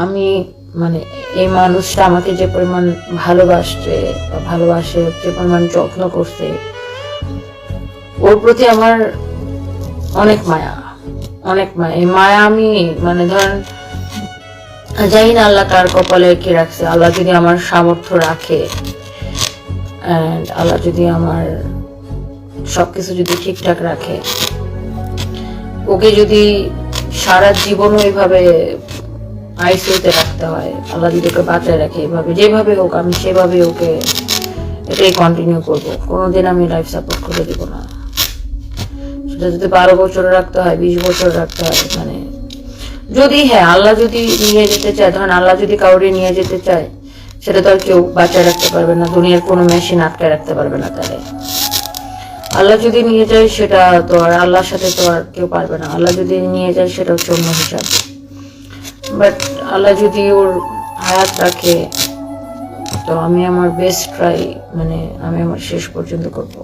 আমি মানে এই মানুষটা আমাকে যে পরিমাণ ভালোবাসছে বা ভালোবাসে, যে পরিমাণ যত্ন করছে, ওর প্রতি আমার অনেক মায়া অনেক মায়া। এই মায়া আমি মানে ধরেন, জানি না আল্লাহ কার কপালে কি রাখছে। আল্লাহ যদি আমার সামর্থ্য রাখে অ্যান্ড আল্লাহ যদি আমার সবকিছু যদি ঠিকঠাক রাখে, ওকে যদি সারা জীবনও এইভাবে আইসিউতে রাখতে হয়। আল্লাহ যদি ওকে বাঁচায় রাখে, এভাবে, যেভাবে হোক, আমি সেভাবে ওকে এটাই কন্টিনিউ করব। কোনোদিন আমি লাইফ সাপোর্ট করে দিব না। সেটা যদি বারো বছর রাখতে হয়, বিশ বছর রাখতে হয় মানে যদি হ্যাঁ আল্লাহ যদি নিয়ে যেতে চায়, ধরেন আল্লাহ যদি কাউরে নিয়ে যেতে চায়, সেটা তো আর কেউ বাঁচায় রাখতে পারবে না, দুনিয়ার কোনো মেশিন আটকে রাখতে পারবে না তাহলে। আল্লাহ যদি নিয়ে যায়, সেটা তো আর আল্লাহর সাথে তো আর কেউ পারবে না। আল্লাহ যদি নিয়ে যায়, সেটা হচ্ছে অন্য হিসাব। বাট আল্লাহ যদি ওর হায়াত রাখে, তো আমি আমার বেস্ট ট্রাই মানে আমি আমার শেষ পর্যন্ত করব।